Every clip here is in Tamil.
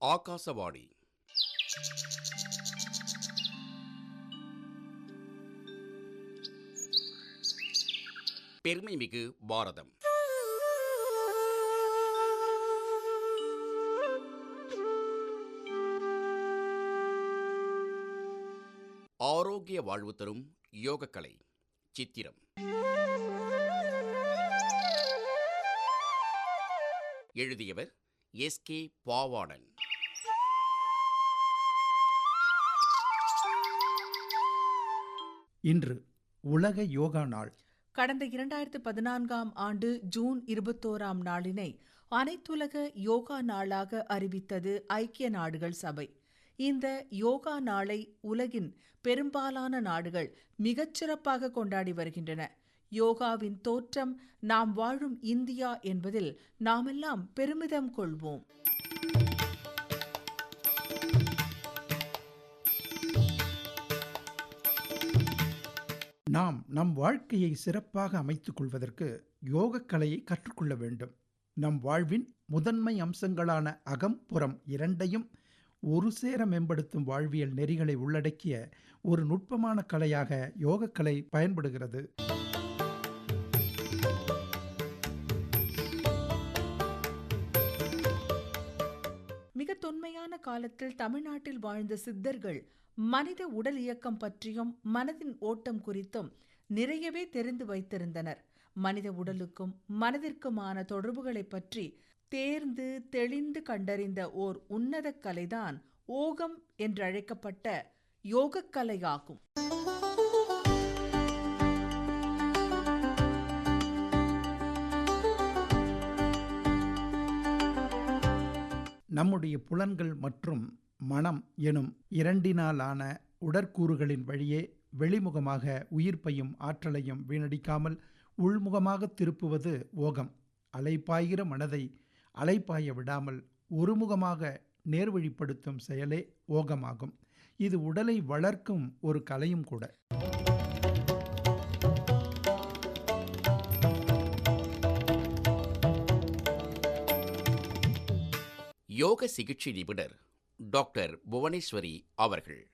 ஆகாசவாணி. பெருமைமிகு பாரதம். ஆரோக்கிய வாழ்வு தரும் யோகக்கலை சித்திரம். எழுதியவர் எஸ் கே பாவாணன். இன்று உலக யோகா நாள். கடந்த இரண்டாயிரத்து பதினான்காம் ஆண்டு ஜூன் இருபத்தோராம் நாளினை அனைத்துலக யோகா நாளாக அறிவித்தது ஐக்கிய நாடுகள் சபை. இந்த யோகா நாளை உலகின் பெரும்பாலான நாடுகள் மிகச்சிறப்பாக கொண்டாடி வருகின்றன. யோகாவின் தோற்றம் நாம் வாழும் இந்தியா என்பதில் நாமெல்லாம் பெருமிதம் கொள்வோம். நாம் நம் வாழ்க்கையை சிறப்பாக அமைத்துக் கொள்வதற்கு யோகக்கலையை கற்றுக்கொள்ள வேண்டும். நம் வாழ்வின் முதன்மை அம்சங்களான அகம் புறம் இரண்டையும் ஒரு சேர மேம்படுத்தும் வாழ்வியல் நெறிகளை உள்ளடக்கிய ஒரு நுட்பமான கலையாக யோகக்கலை பயன்படுகிறது. மிக தொன்மையான காலத்தில் தமிழ்நாட்டில் வாழ்ந்த சித்தர்கள் மனித உடல் இயக்கம் பற்றியும் மனதின் ஓட்டம் குறித்தும் நிறையவே தெரிந்து வைத்திருந்தனர். மனித உடலுக்கும் மனதிற்குமான தொடர்புகளைப் பற்றி தேர்ந்து தெளிந்து கண்டறிந்த ஓர் உன்னத கலைதான் ஓகம் என்றழைக்கப்பட்ட யோகக்கலையாகும் நம்முடைய புலன்கள் மற்றும் மனம் எனும் இரண்டினாலான உடற்கூறுகளின் வழியே வெளிமுகமாக உயிர்ப்பையும் ஆற்றலையும் வீணடிக்காமல் உள்முகமாக திருப்புவது ஓகம். அலைப்பாய்கிற மனதை அலைப்பாய விடாமல் ஒருமுகமாக நேர்வழிப்படுத்தும் செயலே ஓகமாகும். இது உடலை வளர்க்கும் ஒரு கலையும் கூட. யோக சிகிச்சை நிபுணர் டாக்டர் புவனேஸ்வரி அவர்கள்.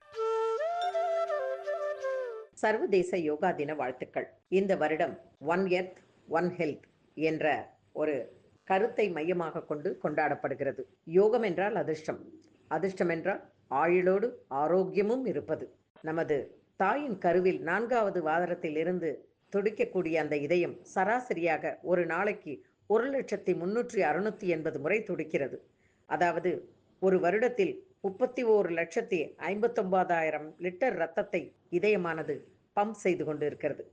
சர்வதேச யோகா தின வாழ்த்துக்கள். இந்த வருடம் ஒன் எர்த் ஒன் ஹெல்த் என்ற ஒரு கருத்தை மையமாக கொண்டு கொண்டாடப்படுகிறது. யோகம் என்றால் அதிர்ஷ்டம். அதிர்ஷ்டம் என்றால் ஆயுளோடு ஆரோக்கியமும் இருப்பது. நமது தாயின் கருவில் நான்காவது வாதரத்தில் இருந்து துடிக்கக்கூடிய அந்த இதயம் சராசரியாக ஒரு நாளைக்கு ஒரு லட்சத்தி முன்னூற்றி அறுநூத்தி எண்பது முறை துடிக்கிறது. அதாவது ஒரு வருடத்தில் முப்பத்தி ஓரு லட்சத்தி ஐம்பத்தொன்பதாயிரம் லிட்டர் ரத்தத்தை இதயமானது பம்ப் செய்து கொண்டு இருக்கிறது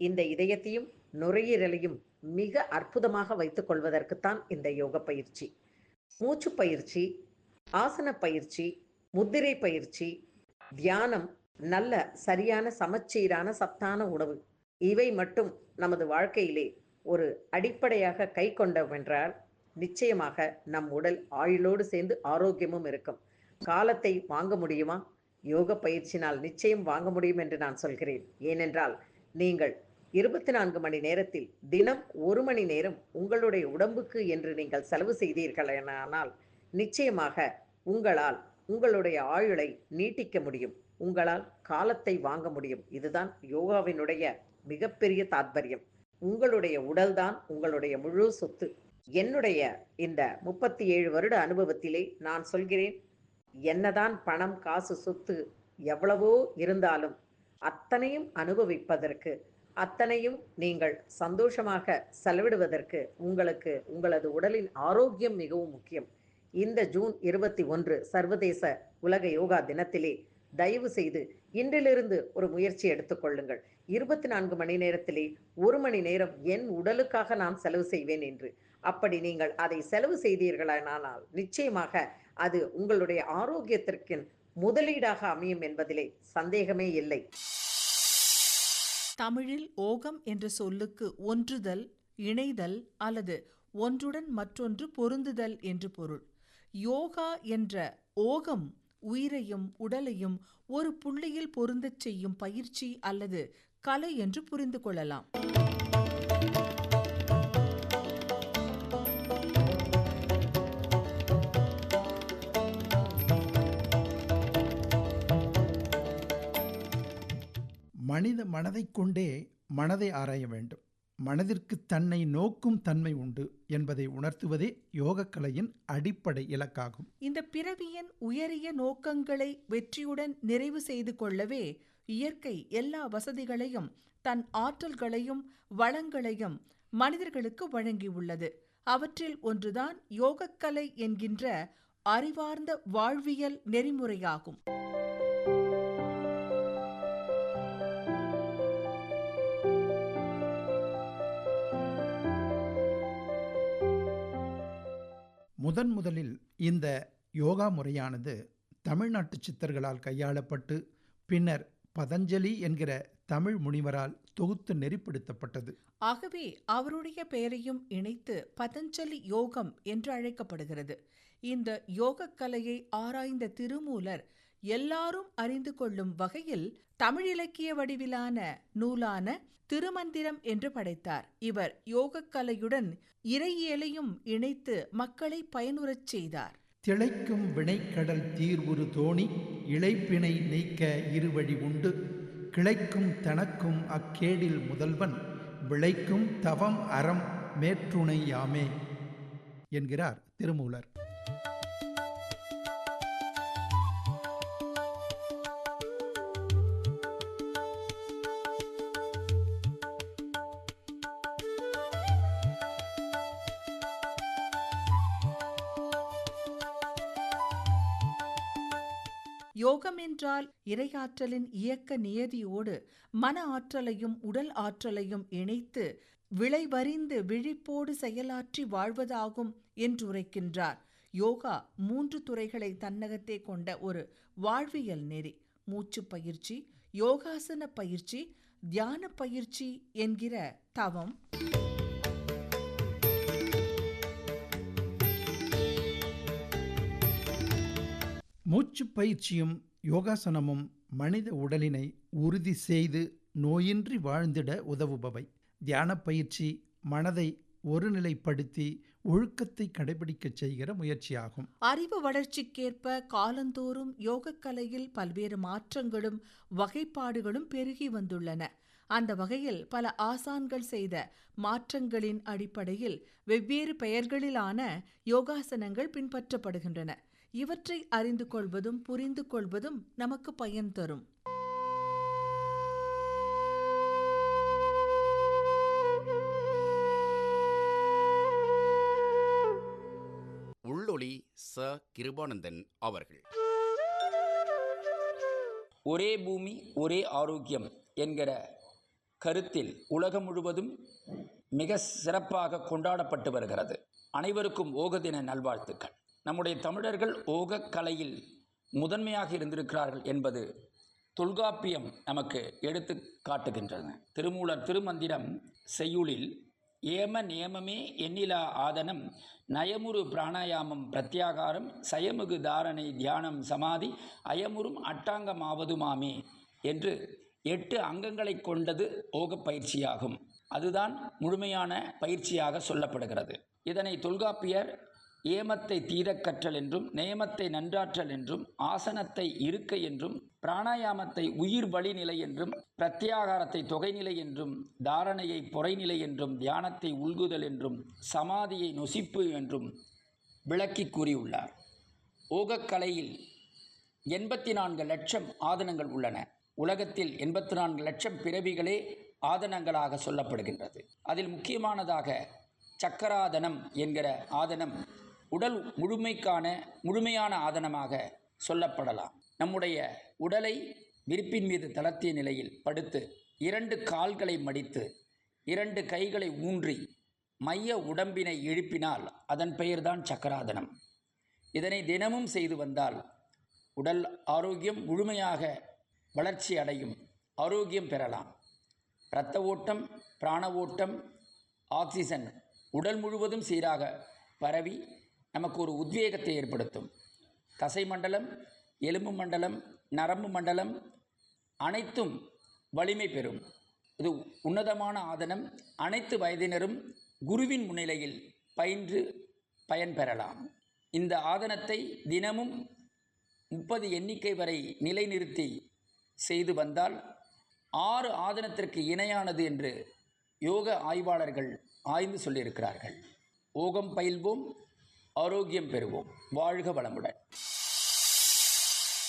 இந்த இதயத்தையும் நுரையீரலையும் மிக அற்புதமாக வைத்துக் கொள்வதற்குத்தான் இந்த யோக பயிற்சி. மூச்சு பயிற்சி ஆசன பயிற்சி முத்திரை பயிற்சி தியானம் நல்ல சரியான சமச்சீரான சத்தான உணவு இவை மட்டும் நமது வாழ்க்கையிலே ஒரு அடிப்படையாக கை கொண்டோம் என்றால் நிச்சயமாக நம் உடல் ஆயுளோடு சேர்ந்து ஆரோக்கியமும் இருக்கும். காலத்தை வாங்க முடியுமா? யோக பயிற்சினால் நிச்சயம் வாங்க முடியும் என்று நான் சொல்கிறேன். ஏனென்றால் நீங்கள் இருபத்தி நான்கு மணி நேரத்தில் தினம் ஒரு மணி நேரம் உங்களுடைய உடம்புக்கு என்று நீங்கள் செலவு செய்தீர்களானால் நிச்சயமாக உங்களால் உங்களுடைய ஆயுளை நீட்டிக்க முடியும். உங்களால் காலத்தை வாங்க முடியும். இதுதான் யோகாவினுடைய மிகப்பெரிய தாத்பரியம். உங்களுடைய உடல்தான் உங்களுடைய முழு சொத்து. என்னுடைய இந்த முப்பத்தி ஏழு வருட அனுபவத்திலே நான் சொல்கிறேன் என்னதான் பணம் காசு சொத்து எவ்வளவோ இருந்தாலும் அத்தனையும் அனுபவிப்பதற்கு அத்தனையும் நீங்கள் சந்தோஷமாக செலவிடுவதற்கு உங்களுக்கு உங்களது உடலின் ஆரோக்கியம் மிகவும் முக்கியம். இந்த ஜூன் இருபத்தி ஒன்று சர்வதேச உலக யோகா தினத்திலே தயவு செய்து இன்றிலிருந்து ஒரு முயற்சி எடுத்துக்கொள்ளுங்கள் இருபத்தி நான்கு மணி நேரத்திலே ஒரு மணி நேரம் என் உடலுக்காக நான் செலவு செய்வேன் என்று. அப்படி நீங்கள் அதை செலவு செய்தீர்களானால் நிச்சயமாக அது உங்களுடைய ஆரோக்கியத்திற்கு முதலீடாக அமையும் என்பதிலே சந்தேகமே இல்லை. தமிழில் ஓகம் என்ற சொல்லுக்கு ஒன்றுதல் இணைதல் அல்லது ஒன்றுடன் மற்றொன்று பொருந்துதல் என்று பொருள். யோகா என்ற ஓகம் உயிரையும் உடலையும் ஒரு புள்ளியில் பொருந்தச் செய்யும் பயிற்சி அல்லது கலை என்று புரிந்து கொள்ளலாம். மனித மனதைக் கொண்டே மனதை ஆராய வேண்டும். மனதிற்கு தன்னை நோக்கும் தன்மை உண்டு என்பதை உணர்த்துவதே யோகக்கலையின் அடிப்படை இலக்காகும். இந்த பிறவியின் உயரிய நோக்கங்களை வெற்றியுடன் நிறைவு செய்து கொள்ளவே இயற்கை எல்லா வசதிகளையும் தன் ஆற்றல்களையும் வளங்களையும் மனிதர்களுக்கு வழங்கியுள்ளது. அவற்றில் ஒன்றுதான் யோகக்கலை என்கின்ற அறிவார்ந்த வாழ்வியல் நெறிமுறையாகும். முதன் முதலில் இந்த யோகா முறையானது தமிழ்நாட்டு சித்தர்களால் கையாளப்பட்டு பின்னர் பதஞ்சலி என்கிற தமிழ் முனிவரால் தொகுத்து நெறிப்படுத்தப்பட்டது. ஆகவே அவருடைய பெயரையும் இணைத்து பதஞ்சலி யோகம் என்று அழைக்கப்படுகிறது. இந்த யோகக் கலையை ஆராய்ந்த திருமூலர் எல்லாரும் அறிந்து கொள்ளும் வகையில் தமிழ் இலக்கிய வடிவிலான நூலான திருமந்திரம் என்று படைத்தார். இவர் யோகக் கலையுடன் இறையியலையும் இணைத்து மக்களை பயனுறச் செய்தார். திளைக்கும் வினைக்கடல் தீர்வுறு தோணி இளைப்பினை நீக்க இருவழி உண்டு. கிளைக்கும் தனக்கும் அக்கேடில் முதல்வன் விளைக்கும் தவம் அறம் மேற்றுணையாமே என்கிறார் திருமூலர். யோகம் என்றால் இரையாற்றலின் இயக்க நியதியோடு மன ஆற்றலையும் உடல் ஆற்றலையும் இணைத்து விளைவறிந்து விழிப்போடு செயலாற்றி வாழ்வதாகும் என்றுரைக்கின்றார். யோகா மூன்று துறைகளை தன்னகத்தே கொண்ட ஒரு வாழ்வியல் நெறி. மூச்சு பயிற்சி யோகாசன பயிற்சி தியான பயிற்சி என்கிற தவம். மூச்சு பயிற்சியும் யோகாசனமும் மனித உடலினை உறுதி செய்து நோயின்றி வாழ்ந்திட உதவுபவை. தியான பயிற்சி மனதை ஒருநிலைப்படுத்தி ஒழுக்கத்தை கடைபிடிக்கச் செய்கிற முயற்சியாகும். அறிவு வளர்ச்சிக்கேற்ப காலந்தோறும் யோகக்கலையில் பல்வேறு மாற்றங்களும் வகைப்பாடுகளும் பெருகி வந்துள்ளன. அந்த வகையில் பல ஆசான்கள் செய்த மாற்றங்களின் அடிப்படையில் வெவ்வேறு பெயர்களிலான யோகாசனங்கள் பின்பற்றப்படுகின்றன. இவற்றை அறிந்து கொள்வதும் புரிந்து கொள்வதும் நமக்கு பயன் தரும். உள்ளொளி ச. கிருபானந்தன் அவர்கள். ஒரே பூமி ஒரே ஆரோக்கியம் என்கிற கருத்தில் உலகம் முழுவதும் மிக சிறப்பாக கொண்டாடப்பட்டு வருகிறது. அனைவருக்கும் ஓக தின நல்வாழ்த்துக்கள். நம்முடைய தமிழர்கள் ஓகக் கலையில் முதன்மையாக இருந்திருக்கிறார்கள் என்பது தொல்காப்பியம் நமக்கு எடுத்து காட்டுகின்றன. திருமூலர் திருமந்திரம் செய்யுளில் ஏம நியமமே எண்ணிலா ஆதனம் நயமுறு பிராணாயாமம் பிரத்யாகாரம் சயமுகு தாரணை தியானம் சமாதி அயமுறும் அட்டாங்கமாவதுமாமே என்று எட்டு அங்கங்களை கொண்டது ஓகப் பயிற்சியாகும். அதுதான் முழுமையான பயிற்சியாக சொல்லப்படுகிறது. இதனை தொல்காப்பியர் ஏமத்தை தீரக்கற்றல் என்றும் நேமத்தை நன்றாற்றல் என்றும் ஆசனத்தை இருக்கை என்றும் பிராணாயாமத்தை உயிர் வழிநிலை என்றும் பிரத்யாகாரத்தை தொகைநிலை என்றும் தாரணையை பொறைநிலை என்றும் தியானத்தை உள்குதல் என்றும் சமாதியை நொசிப்பு என்றும் விளக்கி கூறியுள்ளார். ஓகக்கலையில் எண்பத்தி நான்கு லட்சம் ஆதனங்கள் உள்ளன. உலகத்தில் எண்பத்தி நான்கு லட்சம் பிறவிகளே ஆதனங்களாக சொல்லப்படுகின்றது. அதில் முக்கியமானதாக சக்கராதனம் என்கிற ஆதனம் உடல் முழுமைக்கான முழுமையான ஆதனமாக சொல்லப்படலாம். நம்முடைய உடலை விரிப்பின் மீது தளர்த்திய நிலையில் படுத்து இரண்டு கால்களை மடித்து இரண்டு கைகளை ஊன்றி மைய உடம்பினை எழுப்பினால் அதன் பெயர்தான் சக்கராதனம். இதனை தினமும் செய்து வந்தால் உடல் ஆரோக்கியம் முழுமையாக வளர்ச்சி அடையும் ஆரோக்கியம் பெறலாம். இரத்த ஓட்டம் பிராண ஓட்டம் ஆக்சிஜன் உடல் முழுவதும் சீராக பரவி நமக்கு ஒரு உத்வேகத்தை ஏற்படுத்தும். தசை மண்டலம் எலும்பு மண்டலம் நரம்பு மண்டலம் அனைத்தும் வலிமை பெறும். இது உன்னதமான ஆதனம். அனைத்து வயதினரும் குருவின் முன்னிலையில் பயின்று பயன் பெறலாம். இந்த ஆதனத்தை தினமும் முப்பது எண்ணிக்கை வரை நிலைநிறுத்தி செய்து வந்தால் ஆறு ஆதனத்திற்கு இணையானது என்று யோக ஆய்வாளர்கள் ஆய்ந்து சொல்லியிருக்கிறார்கள். ஓகம் பயில்வோம். ஆரோக்கியம் பெறுவோம். வாழ்க வளமுடன்.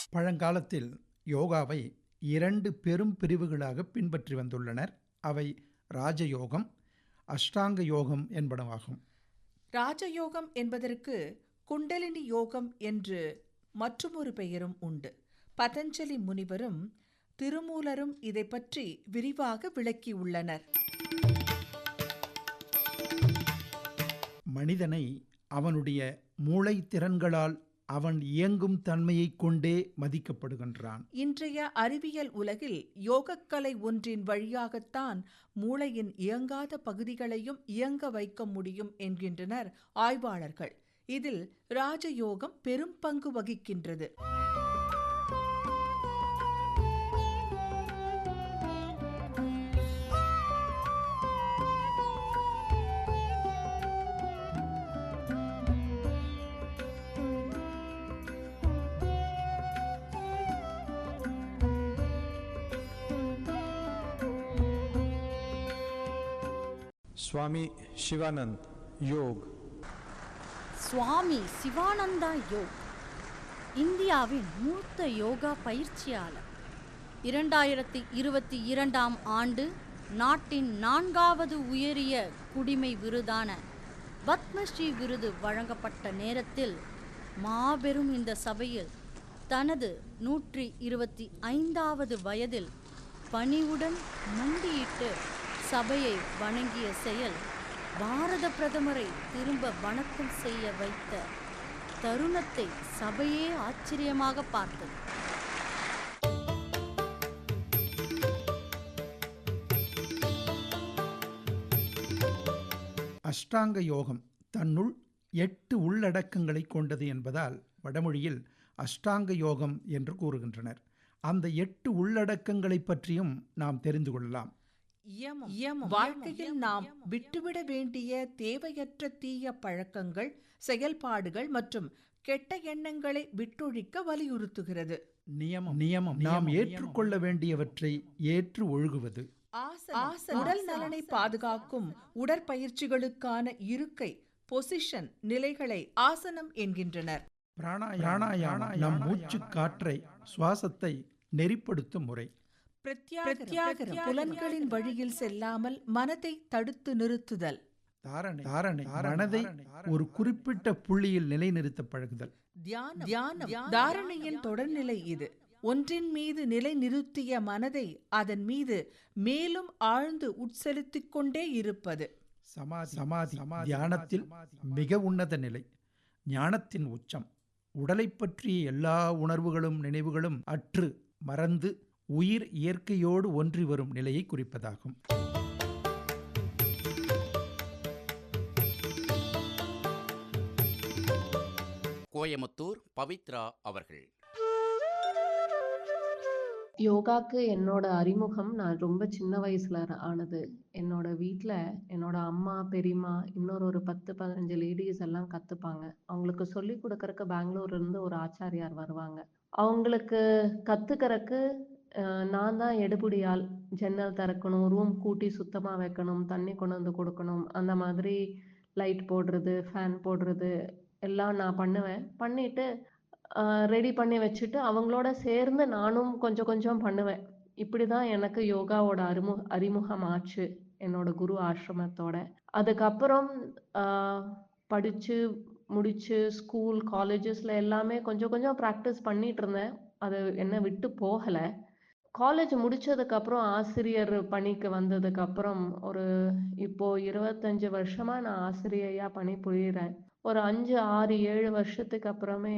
பழங்காலத்தில் யோகாவை இரண்டு பெரும் பிரிவுகளாக பின்பற்றி வந்துள்ளனர். அவை ராஜயோகம் அஷ்டாங்க யோகம் என்பனவாகும். ராஜயோகம் என்பதற்கு குண்டலினி யோகம் என்று மற்றுமொரு பெயரும் உண்டு. பதஞ்சலி முனிவரும் திருமூலரும் இதை பற்றி விரிவாக விளக்கியுள்ளனர் மனிதனை அவனுடைய மூளை திறன்களால் அவன் இயங்கும் தன்மையைக் கொண்டே மதிக்கப்படுகின்றான். இன்றைய அறிவியல் உலகில் யோகக்கலை ஒன்றின் வழியாகத்தான் மூளையின் இயங்காத பகுதிகளையும் இயங்க வைக்க முடியும் என்கின்றனர் ஆய்வாளர்கள். இதில் ராஜயோகம் பெரும் பங்கு வகிக்கின்றது. சுவாமி சிவானந்த் யோக் சுவாமி சிவானந்தா யோக் இந்தியாவின் மூத்த யோகா பயிற்சியாளர். இரண்டாயிரத்தி இருபத்தி இரண்டாம் ஆண்டு நாட்டின் நான்காவது உயரிய குடிமை விருதான பத்மஸ்ரீ விருது வழங்கப்பட்ட நேரத்தில் மாபெரும் இந்த சபையில் தனது நூற்றி இருபத்தி ஐந்தாவது வயதில் பணிவுடன் மண்டியிட்டு சபையை வணங்கிய செயல் பாரத பிரதமரை திரும்ப வணக்கம் செய்ய வைத்த தருணத்தை சபையே ஆச்சரியமாக பார்த்தது. அஷ்டாங்க யோகம் தன்னுள் எட்டு உள்ளடக்கங்களை கொண்டது என்பதால் வடமொழியில் அஷ்டாங்க யோகம் என்று கூறுகின்றனர். அந்த எட்டு உள்ளடக்கங்களை பற்றியும் நாம் தெரிந்து கொள்ளலாம். வாழ்க்கையில் நாம் விட்டுவிட வேண்டிய தேவையற்ற தீய பழக்கங்கள் செயல்பாடுகள் மற்றும் கெட்ட எண்ணங்களை விட்டொழிக்க வலியுறுத்துகிறது. நியமம். நியமம். நாம் ஏற்றுக்கொள்ள வேண்டியவற்றை ஏற்று ஒழுகுவது. ஆசனம். உடல் நலனை பாதுகாக்கும் உடற்பயிற்சிகளுக்கான இருக்கை பொசிஷன் நிலைகளை ஆசனம் என்கின்றனர். பிராணாயாமம். நம் மூச்சு காற்றை சுவாசத்தை நெறிப்படுத்தும் முறை. பிரத்யாகரம் புலன்களின் வழியில் செல்லாமல் மனதை தடுத்து நிறுத்துதல். தாரணை தாரணை மனதை ஒரு குறிப்பிட்ட புள்ளியில் நிலைநிறுத்த பழகுதல். தியானம் தியானம் தாரணையின் தொடர்நிலை இது. ஒன்றின் மீது நிலை நிறுத்திய மனதை அதன் மீது மேலும் ஆழ்ந்து உட்செலுத்திக் கொண்டே இருப்பது. சமாதி சமாதி தியானத்தில் மிக உன்னத நிலை. ஞானத்தின் உச்சம். உடலைப் பற்றிய எல்லா உணர்வுகளும் நினைவுகளும் அற்று மறந்து உயிர் இயற்கையோடு ஒன்றி வரும் நிலையை குறிப்பதாகும். கோயமுத்தூர் பவித்ரா அவர்கள். யோகாக்கு என்னோட அறிமுகம் நான் ரொம்ப சின்ன வயசுல ஆனது. என்னோட வீட்ல என்னோட அம்மா பெரியம்மா இன்னொரு ஒரு பத்து பதினஞ்சு லேடிஸ் எல்லாம் கத்துப்பாங்க. அவங்களுக்கு சொல்லி கொடுக்கறக்கு பெங்களூர்ல இருந்து ஒரு ஆச்சாரியார் வருவாங்க. அவங்களுக்கு கத்துக்கறக்கு அஹ், நான் தான் எடுபுடியால் ஜன்னல் திறக்கணும் ரூம் கூட்டி சுத்தமாக வைக்கணும் தண்ணி கொண்டு வந்து கொடுக்கணும். அந்த மாதிரி லைட் போடுறது ஃபேன் போடுறது எல்லாம் நான் பண்ணுவேன். பண்ணிட்டு ரெடி பண்ணி வச்சுட்டு அவங்களோட சேர்ந்து நானும் கொஞ்சம் கொஞ்சம் பண்ணுவேன். இப்படி தான் எனக்கு யோகாவோட அறிமு அறிமுகம் ஆச்சு என்னோட குரு ஆசிரமத்தோட. அதுக்கப்புறம் படித்து முடித்து முடிச்சு ஸ்கூல் காலேஜஸ்ல எல்லாமே கொஞ்சம் கொஞ்சம் ப்ராக்டிஸ் பண்ணிட்டு இருந்தேன். அது என்ன விட்டு போகலை. காலேஜ் முடிச்சதுக்கு அப்புறம் ஆசிரியர் பணிக்கு வந்ததுக்கு அப்புறம் ஒரு இப்போ இருபத்தஞ்சு வருஷமா நான் ஆசிரியையா பணிபுரியுறேன். ஒரு அஞ்சு ஆறு ஏழு வருஷத்துக்கு அப்புறமே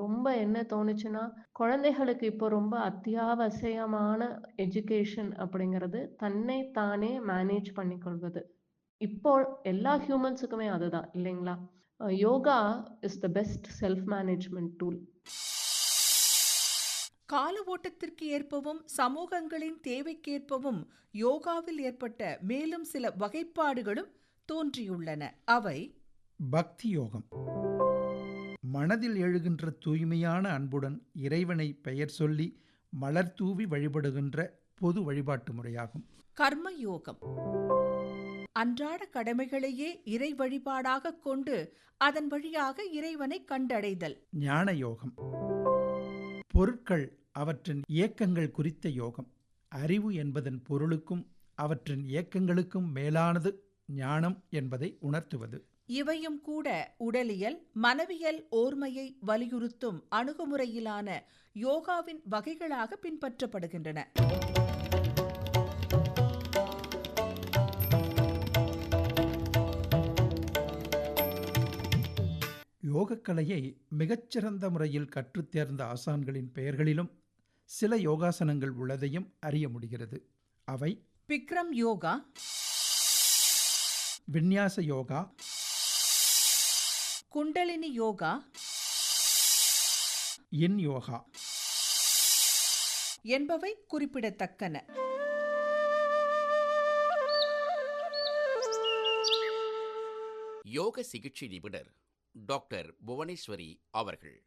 ரொம்ப என்ன தோணுச்சுன்னா குழந்தைகளுக்கு இப்போ ரொம்ப அத்தியாவசியமான எஜுகேஷன் அப்படிங்கிறது தன்னை தானே மேனேஜ் பண்ணிக்கொள்வது. இப்போ எல்லா ஹியூமன்ஸுக்குமே அதுதான் இல்லைங்களா? Yoga is the best self management tool கால ஓட்டத்திற்கு ஏற்பவும் சமூகங்களின் தேவைக்கேற்பவும் யோகாவில் ஏற்பட்ட மேலும் சில வகைப்பாடுகளும் தோன்றியுள்ளன. அவை பக்தி யோகம் மனதில் எழுகின்ற தூய்மையான அன்புடன் இறைவனை பெயர் சொல்லி மலர் தூவி வழிபடுகின்ற பொது வழிபாட்டு முறையாகும். கர்ம யோகம் அன்றாட கடமைகளையே இறை வழிபாடாக கொண்டு அதன் வழியாக இறைவனை கண்டடைதல். ஞான யோகம் பொருட்கள் அவற்றின் இயக்கங்கள் குறித்த யோகம். அறிவு என்பதன் பொருளுக்கும் அவற்றின் இயக்கங்களுக்கும் மேலானது ஞானம் என்பதை உணர்த்துவது. இவையும் கூட உடலியல் மனவியல் ஓர்மையை வலியுறுத்தும் அணுகுமுறையிலான யோகாவின் வகைகளாக பின்பற்றப்படுகின்றன. யோகக்கலையை மிகச்சிறந்த முறையில் கற்றுத் தேர்ந்த ஆசான்களின் பெயர்களிலும் சில யோகாசனங்கள் உள்ளதையும் அறிய முடிகிறது. அவை பிக்ரம் யோகா விந்யாச யோகா குண்டலினி யோகா இன் யோகா என்பவை குறிப்பிடத்தக்கன. யோக சிகிச்சை நிபுணர் டாக்டர் புவனேஸ்வரி அவர்கள்.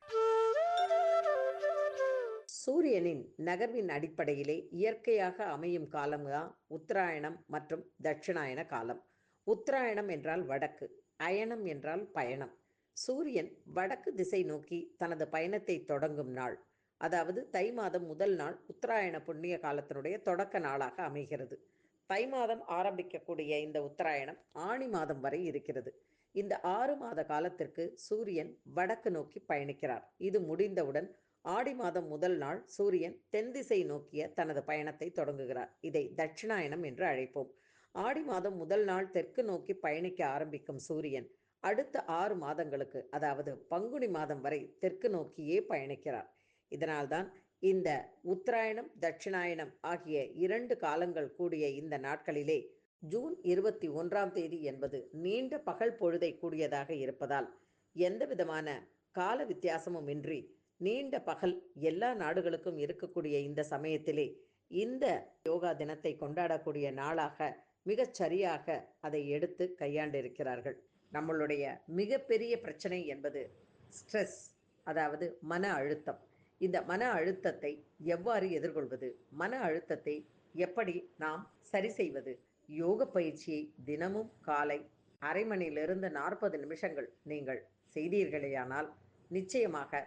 சூரியனின் நகர்வின் அடிப்படையிலே இயற்கையாக அமையும் காலம்தான் உத்தராயணம் மற்றும் தட்சிணாயன காலம். உத்தராயணம் என்றால் வடக்கு அயனம் என்றால் பயணம். சூரியன் வடக்கு திசை நோக்கி தனது பயணத்தை தொடங்கும் நாள். அதாவது தை மாதம் முதல் நாள் உத்தராயண புண்ணிய காலத்தினுடைய தொடக்க நாளாக அமைகிறது. தை மாதம் ஆரம்பிக்கக்கூடிய இந்த உத்தராயணம் ஆணி மாதம் வரை இருக்கிறது. இந்த ஆறு மாத காலத்திற்கு சூரியன் வடக்கு நோக்கி பயணிக்கிறார். இது முடிந்தவுடன் ஆடி மாதம் முதல் நாள் சூரியன் தென் திசை நோக்கிய தனது பயணத்தை தொடங்குகிறார். இதை தட்சிணாயனம் என்று அழைப்போம். ஆடி மாதம் முதல் நாள் தெற்கு நோக்கி பயணிக்க ஆரம்பிக்கும் சூரியன் அடுத்த ஆறு மாதங்களுக்கு அதாவது பங்குனி மாதம் வரை தெற்கு நோக்கியே பயணிக்கிறார். இதனால்தான் இந்த உத்தராயணம் தட்சிணாயனம் ஆகிய இரண்டு காலங்கள் கூடிய இந்த நாட்களிலே ஜூன் இருபத்தி ஒன்றாம் தேதி என்பது நீண்ட பகல் பொழுதை கூடியதாக இருப்பதால் எந்த விதமான கால வித்தியாசமும் இன்றி நீண்ட பகல் எல்லா நாடுகளுக்கும் இருக்கக்கூடிய இந்த சமயத்திலே இந்த யோகா தினத்தை கொண்டாடக்கூடிய நாளாக மிகச் சரியாக அதை எடுத்து கையாண்டிருக்கிறார்கள். நம்மளுடைய மிகப்பெரிய பிரச்சனை என்பது ஸ்ட்ரெஸ் அதாவது மன அழுத்தம். இந்த மன அழுத்தத்தை எவ்வாறு எதிர்கொள்வது? மன அழுத்தத்தை எப்படி நாம் சரி செய்வது? யோக பயிற்சியை தினமும் காலை அரை மணியிலிருந்து நாற்பது நிமிஷங்கள் நீங்கள் செய்தீர்களேயானால் நிச்சயமாக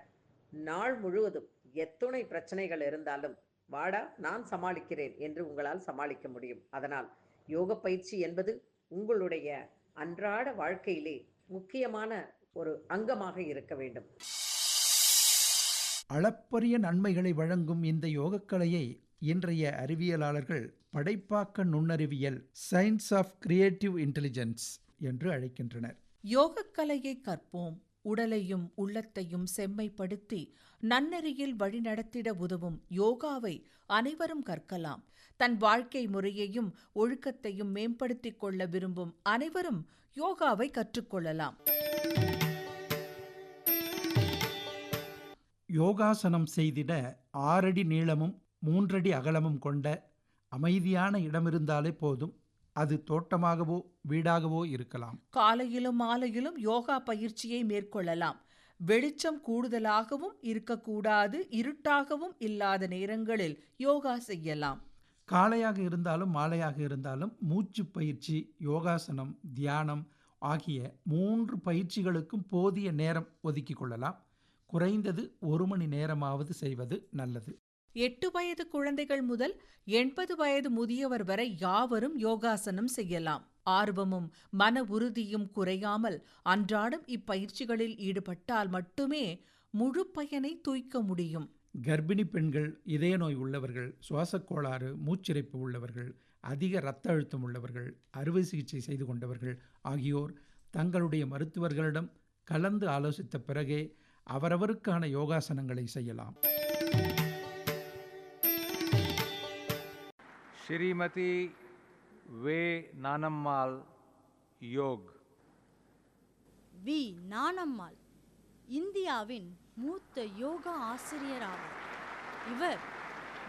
நாள் முழுவதும் எத்துணை பிரச்சனைகள் இருந்தாலும் வாடா நான் சமாளிக்கிறேன் என்று உங்களால் சமாளிக்க முடியும். அதனால் யோக பயிற்சி என்பது உங்களுடைய அன்றாட வாழ்க்கையிலே முக்கியமான ஒரு அங்கமாக இருக்க வேண்டும். அளப்பரிய நன்மைகளை வழங்கும் இந்த யோகக்கலையை இன்றைய அறிவியலாளர்கள் படைப்பாக்க நுண்ணறிவியல் சயின்ஸ் ஆஃப் கிரியேட்டிவ் இன்டெலிஜென்ஸ் என்று அழைக்கின்றனர். யோகக்கலையை கற்போம். உடலையும் உள்ளத்தையும் செம்மைப்படுத்தி நன்னெறியில் வழிநடத்திட உதவும் யோகாவை அனைவரும் கற்கலாம். தன் வாழ்க்கை முறையையும் ஒழுக்கத்தையும் மேம்படுத்திக் கொள்ள விரும்பும் அனைவரும் யோகாவை கற்றுக்கொள்ளலாம். யோகாசனம் செய்திட ஆறடி நீளமும் மூன்றடி அகலமும் கொண்ட அமைதியான இடமிருந்தாலே போதும். அது தோட்டமாகவோ வீடாகவோ இருக்கலாம். காலையிலும் மாலையிலும் யோகா பயிற்சியை மேற்கொள்ளலாம். வெளிச்சம் கூடுதலாகவும் இருக்கக்கூடாது இருட்டாகவும் இல்லாத நேரங்களில் யோகா செய்யலாம். காலையாக இருந்தாலும் மாலையாக இருந்தாலும் மூச்சு பயிற்சி யோகாசனம் தியானம் ஆகிய மூன்று பயிற்சிகளுக்கும் போதிய நேரம் ஒதுக்கிக் கொள்ளலாம். குறைந்தது ஒரு மணி நேரமாவது செய்வது நல்லது. எட்டு வயது குழந்தைகள் முதல் எண்பது வயது முதியவர் வரை யாவரும் யோகாசனம் செய்யலாம். ஆர்வமும் மன உறுதியும் குறையாமல் அன்றாடம் இப்பயிற்சிகளில் ஈடுபட்டால் மட்டுமே முழு பயனை தூய்க்க முடியும். கர்ப்பிணி பெண்கள் இதய நோய் உள்ளவர்கள் சுவாசக் கோளாறு மூச்சிறைப்பு உள்ளவர்கள் அதிக இரத்த அழுத்தம் உள்ளவர்கள் அறுவை சிகிச்சை செய்து கொண்டவர்கள் ஆகியோர் தங்களுடைய மருத்துவர்களிடம் கலந்து ஆலோசித்த பிறகே அவரவருக்கான யோகாசனங்களை செய்யலாம். श्रीमती वे नानम्माल योग வி நானம்மாள் இந்தியாவின் மூத்த யோகா ஆசிரியர் ஆவார் இவர்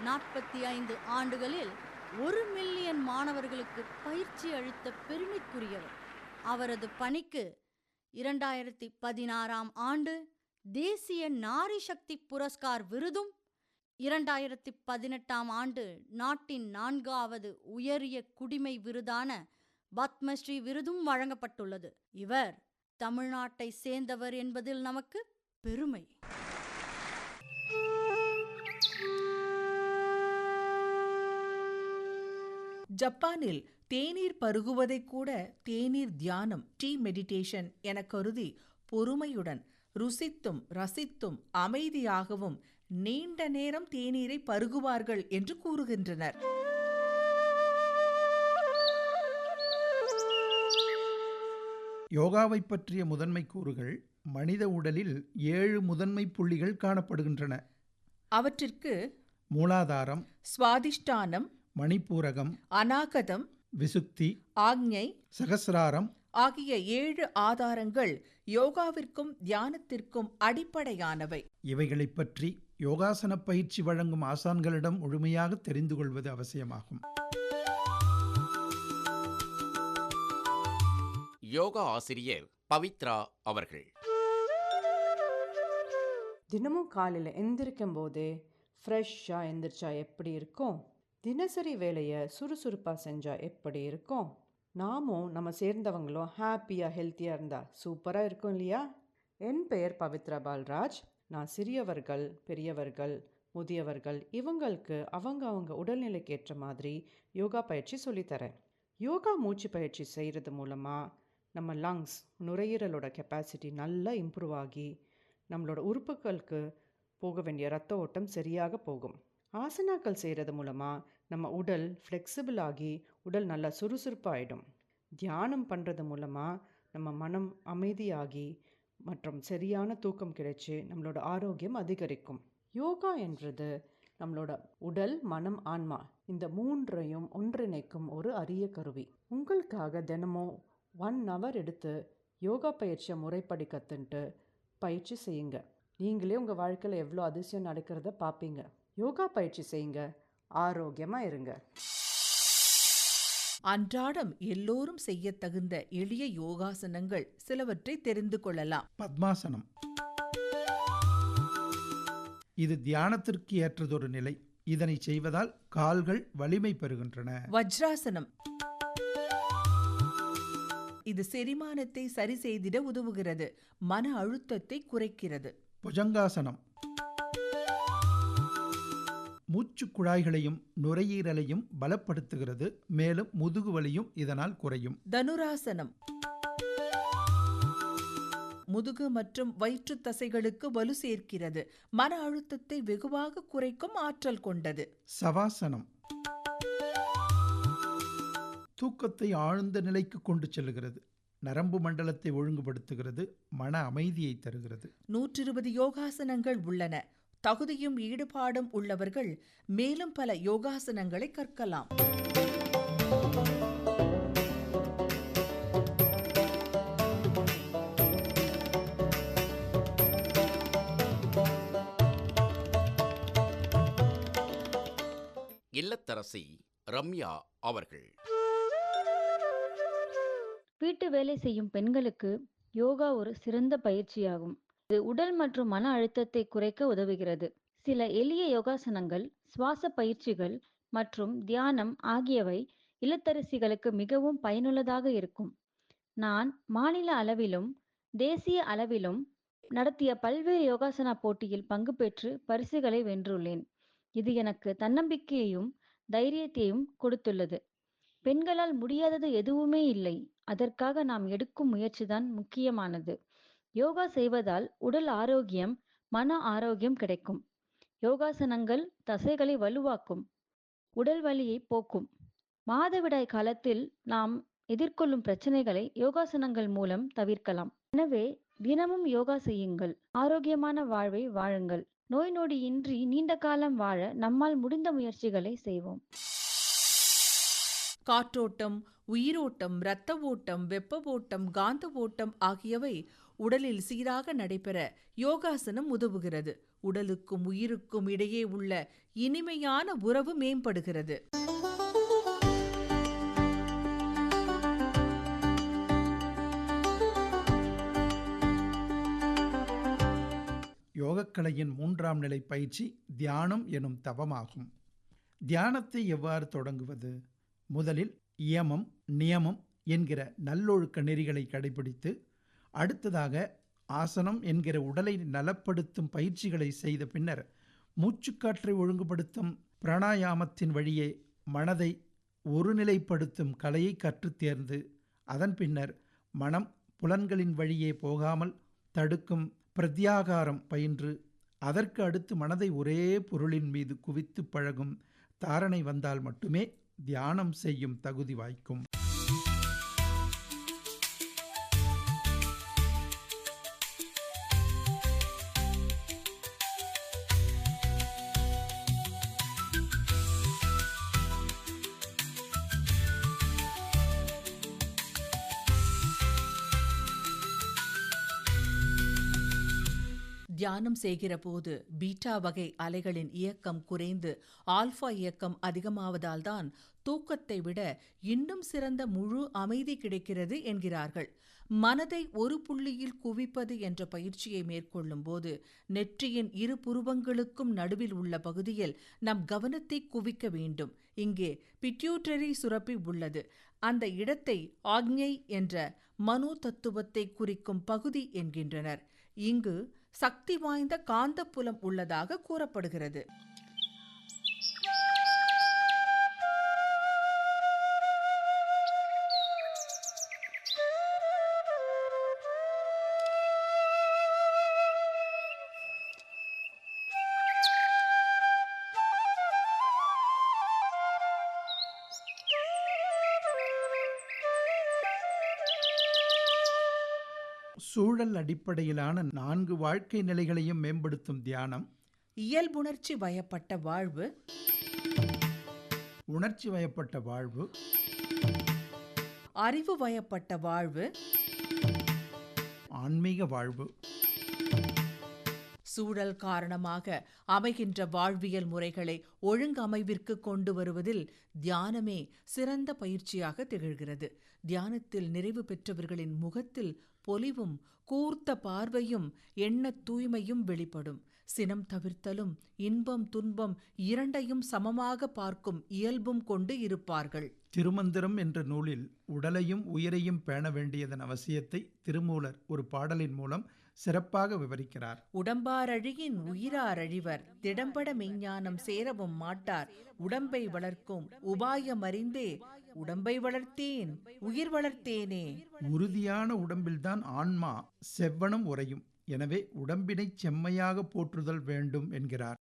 நாற்பத்தி ஐந்து ஆண்டுகளில் ஒரு மில்லியன் மாணவர்களுக்கு பயிற்சி அளித்த பெருமைக்குரியவர் அவரது பணிக்கு இரண்டாயிரத்தி பதினாறாம் ஆண்டு தேசிய நாரி சக்தி புரஸ்கார் விருதும் இரண்டாயிரத்தி பதினெட்டாம் ஆண்டு நாட்டின் நான்காவது உயரிய குடிமை விருதான பத்மஸ்ரீ விருதும் வழங்கப்பட்டுள்ளது. இவர் தமிழ்நாட்டை சேர்ந்தவர் என்பதில் நமக்கு பெருமை. ஜப்பானில் தேநீர் பருகுவதை கூட தேநீர் தியானம் டீ மெடிடேஷன் என கருதி பொறுமையுடன் ருசித்தும் ரசித்தும் அமைதியாகவும் நீண்ட நேரம் தேநீரை பருகுவார்கள் என்று கூறுகின்றனர். யோகாவை பற்றிய முதன்மை கூறுகள் மனித உடலில் ஏழு முதன்மை புள்ளிகள் காணப்படுகின்றன. அவற்றிற்கு மூலாதாரம் சுவாதிஷ்டானம் மணிப்பூரகம் அநாகதம் விசுக்தி ஆக்ஞை சகசிராரம் ஆகிய ஏழு ஆதாரங்கள் யோகாவிற்கும் தியானத்திற்கும் அடிப்படையானவை. இவைகளைப் பற்றி யோகாசன பயிற்சி வழங்கும் ஆசான்களிடம் முழுமையாக தெரிந்து கொள்வது அவசியமாகும். யோகா ஆசிரியர் பவித்ரா அவர்கள். தினமும் காலையில் எந்திரிக்கும் போதே ஃப்ரெஷ்ஷாக எந்திரிச்சா எப்படி இருக்கும்? தினசரி வேலையை சுறுசுறுப்பாக செஞ்சால் எப்படி இருக்கும்? நாமும் நம்ம சேர்ந்தவங்களும் ஹாப்பியாக ஹெல்த்தியாக இருந்தால் சூப்பராக இருக்கும் இல்லையா? என் பெயர் பவித்ரா பால்ராஜ். நான் சிறியவர்கள் பெரியவர்கள் முதியவர்கள் இவங்களுக்கு அவங்க அவங்க உடல்நிலைக்கு ஏற்ற மாதிரி யோகா பயிற்சி சொல்லித்தரேன். யோகா மூச்சு பயிற்சி செய்கிறது மூலமாக நம்ம லங்ஸ் நுரையீரலோட கெப்பாசிட்டி நல்லா இம்ப்ரூவ் ஆகி நம்மளோட உறுப்புகளுக்கு போக வேண்டிய ரத்த ஓட்டம் சரியாக போகும். ஆசனாக்கள் செய்கிறது மூலமாக நம்ம உடல் ஃப்ளெக்சிபிள் ஆகி உடல் நல்லா சுறுசுறுப்பாயிடும். தியானம் பண்ணுறது மூலமாக நம்ம மனம் அமைதியாகி மற்றும் சரியான தூக்கம் கிடைச்சி நம்மளோட ஆரோக்கியம் அதிகரிக்கும். யோகா என்றது நம்மளோட உடல் மனம் ஆன்மா இந்த மூன்றையும் ஒன்றிணைக்கும் ஒரு அரிய கருவி. உங்களுக்காக தினமும் ஒன் ஹவர் எடுத்து யோகா பயிற்சியை முறைப்படி கற்றுன்ட்டு பயிற்சி செய்யுங்க. நீங்களே உங்கள் வாழ்க்கையில் எவ்வளோ அதிசயம் நடக்கிறத பார்ப்பீங்க யோகா பயிற்சி செய்யுங்க. ஆரோக்கியமாக இருங்க. அன்றாடம் எல்லோரும் செய்யத் தகுந்த எளிய யோகாசனங்கள் சிலவற்றை தெரிந்து கொள்ளலாம். பத்மாசனம். இது தியானத்திற்கு ஏற்றதொரு நிலை. இதனை செய்வதால் கால்கள் வலிமை பெறுகின்றன. வஜ்ராசனம். இது செரிமானத்தை சரி செய்திட உதவுகிறது. மன அழுத்தத்தை குறைக்கிறது. புஜங்காசனம். மூச்சுக் குழாய்களையும் நுரையீரலையும் பலப்படுத்துகிறது. மேலும் முதுகு வலியும் இதனால் குறையும். தனுராசனம். முதுகு மற்றும் வயிற்றுத் தசைகளுக்கு வலு சேர்க்கிறது. மன அழுத்தத்தை வெகுவாக குறைக்கும் ஆற்றல் கொண்டது. சவாசனம். தூக்கத்தை ஆழ்ந்த நிலைக்கு கொண்டு செல்லுகிறது நரம்பு மண்டலத்தை ஒழுங்குபடுத்துகிறது. மன அமைதியை தருகிறது. நூற்றிருபது யோகாசனங்கள் உள்ளன. தகுதியும் ஈடுபாடும் உள்ளவர்கள் மேலும் பல யோகாசனங்களை கற்கலாம். இல்லத்தரசி ரம்யா அவர்கள். வீட்டு வேலை செய்யும் பெண்களுக்கு யோகா ஒரு சிறந்த பயிற்சியாகும். இது உடல் மற்றும் மன அழுத்தத்தை குறைக்க உதவுகிறது. சில எளிய யோகாசனங்கள் சுவாச பயிற்சிகள் மற்றும் தியானம் ஆகியவை இல்லத்தரசிகளுக்கு மிகவும் பயனுள்ளதாக இருக்கும். நான் மாநில அளவிலும் தேசிய அளவிலும் நடத்திய பல்வேறு யோகாசனா போட்டியில் பங்கு பெற்று பரிசுகளை வென்றுள்ளேன். இது எனக்கு தன்னம்பிக்கையையும் தைரியத்தையும் கொடுத்துள்ளது. பெண்களால் முடியாதது எதுவுமே இல்லை. அதற்காக நாம் எடுக்கும் முயற்சிதான் முக்கியமானது. யோகா செய்வதால் உடல் ஆரோக்கியம் மன ஆரோக்கியம் கிடைக்கும். யோகாசனங்கள் தசைகளை வலுவாக்கும் உடல் வலியை போக்கும். மாதவிடாய் காலத்தில் நாம் எதிர்கொள்ளும் பிரச்சனைகளை யோகாசனங்கள் மூலம் தவிர்க்கலாம். எனவே தினமும் யோகா செய்யுங்கள். ஆரோக்கியமான வாழ்வை வாழுங்கள். நோய் நொடியின்றி நீண்ட காலம் வாழ நம்மால் முடிந்த முயற்சிகளை செய்வோம். காற்றோட்டம் உயிரோட்டம் இரத்த ஓட்டம் வெப்ப ஓட்டம் காந்த ஓட்டம் ஆகியவை உடலில் சீராக நடைபெற யோகாசனம் உதவுகிறது. உடலுக்கும் உயிருக்கும் இடையே உள்ள இனிமையான உறவு மேம்படுகிறது. யோகக்கலையின் மூன்றாம் நிலை பயிற்சி தியானம் எனும் தவமாகும். தியானத்தை எவ்வாறு தொடங்குவது? முதலில் இயமம் நியமம் என்கிற நல்லொழுக்க நெறிகளை கடைபிடித்து அடுத்ததாக ஆசனம் என்கிற உடலை நலப்படுத்தும் பயிற்சிகளை செய்த பின்னர் மூச்சுக்காற்றை ஒழுங்குபடுத்தும் பிராணாயாமத்தின் வழியே மனதை ஒருநிலைப்படுத்தும் கலையை கற்றுத் தேர்ந்து அதன் பின்னர் மனம் புலன்களின் வழியே போகாமல் தடுக்கும் பிரத்யாகாரம் பயின்று அதற்கு அடுத்து மனதை ஒரே பொருளின் மீது குவித்து பழகும் தாரணை வந்தால் மட்டுமே தியானம் செய்யும் தகுதி வாய்க்கும். தியானம் செய்கிறபோது பீட்டா வகை அலைகளின் இயக்கம் குறைந்து ஆல்பா இயக்கம் அதிகமாவதால்தான் தூக்கத்தை விட இன்னும் சிறந்த முழு அமைதி கிடைக்கிறது என்கிறார்கள். மனதை ஒரு புள்ளியில் குவிப்பது என்ற பயிற்சியை மேற்கொள்ளும் போது நெற்றியின் இரு புருவங்களுக்கும் நடுவில் உள்ள பகுதியில் நம் கவனத்தை குவிக்க வேண்டும். இங்கே பிட்யூட்டரி சுரப்பி உள்ளது. அந்த இடத்தை ஆக்ஞை என்ற மனோ தத்துவத்தை குறிக்கும் பகுதி என்கின்றனர். இங்கு சக்தி வாய்ந்த காந்தப்புலம் உள்ளதாக கூறப்படுகிறது. சூழல் அடிப்படையிலான நான்கு வாழ்க்கை நிலைகளையும் மேம்படுத்தும் தியானம். இயல்புணர்ச்சி வயப்பட்ட வாழ்வு. உணர்ச்சி வயப்பட்ட வாழ்வு. அறிவு வயப்பட்ட வாழ்வு. ஆன்மீக வாழ்வு. சூழல் காரணமாக அமைகின்ற வாழ்வியல் முறைகளை ஒழுங்கமைவிற்கு கொண்டு வருவதில் தியானமே சிறந்த பயிற்சியாக திகழ்கிறது. தியானத்தில் நிறைவு பெற்றவர்களின் முகத்தில் பொலிவும் கூர்த்த பார்வையும் எண்ணத் தூய்மையும் வெளிப்படும். சினம் தவிர்த்தலும் இன்பம் துன்பம் இரண்டையும் சமமாக பார்க்கும் இயல்பும் கொண்டு இருப்பார்கள். திருமந்திரம் என்ற நூலில் உடலையும் உயிரையும் பேண வேண்டியதன் அவசியத்தை திருமூலர் ஒரு பாடலின் மூலம் சிறப்பாக விவரிக்கிறார். உடம்பாரழியின் உயிராரழிவர் திடம்பட மெய்ஞானம் சேரவும் மாட்டார். உடம்பை வளர்க்கும் உபாயம் அறிந்தே உடம்பை வளர்த்தேன் உயிர் வளர்த்தேனே. உறுதியான உடம்பில்தான் ஆன்மா செவ்வனம் உறையும். எனவே உடம்பினை செம்மையாக போற்றுதல் வேண்டும் என்கிறார்.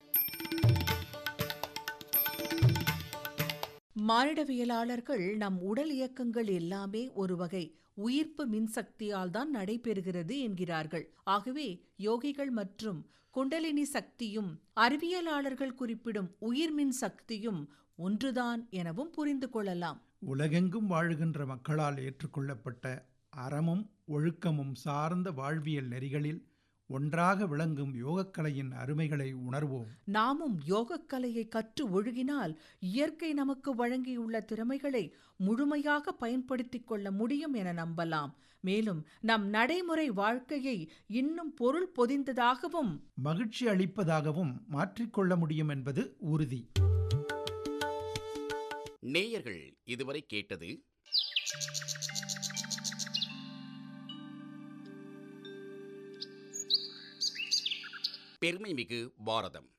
மானிடவியலாளர்கள் நம் உடல் இயக்கங்கள் எல்லாமே ஒரு வகை உயிர்ப்பு மின்சக்தியால் தான் நடைபெறுகிறது என்கிறார்கள். ஆகவே யோகிகள் மற்றும் குண்டலினி சக்தியும் அறிவியலாளர்கள் குறிப்பிடும் உயிர்மின் சக்தியும் ஒன்றுதான் எனவும் புரிந்து கொள்ளலாம். உலகெங்கும் வாழுகின்ற மக்களால் ஏற்றுக்கொள்ளப்பட்ட அறமும் ஒழுக்கமும் சார்ந்த வாழ்வியல் நெறிகளில் ஒன்றாக விளங்கும் யோகக்கலையின் அருமைகளை உணர்வோம். நாமும் யோகக்கலையை கற்று ஒழுகினால் இயற்கை நமக்கு வழங்கியுள்ள திறமைகளை முழுமையாக பயன்படுத்திக் கொள்ள முடியும் என நம்பலாம். மேலும் நம் நடைமுறை வாழ்க்கையை இன்னும் பொருள் பொதிந்ததாகவும் மகிழ்ச்சி அளிப்பதாகவும் மாற்றிக்கொள்ள முடியும் என்பது உறுதி. நேயர்கள் இதுவரை கேட்டது பெருமைமிகு பாரதம்.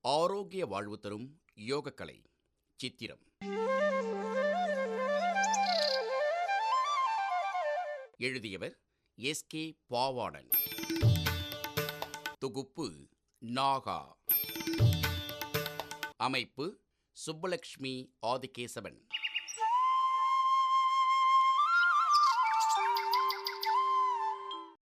ஆரோக்கிய வாழ்வு தரும் யோகக்கலை சித்திரம். எழுதியவர் எஸ் கே பாவாடன் தொகுப்பு நாகா. அமைப்பு சுப்பலக்ஷ்மி ஆதிகேசவன்.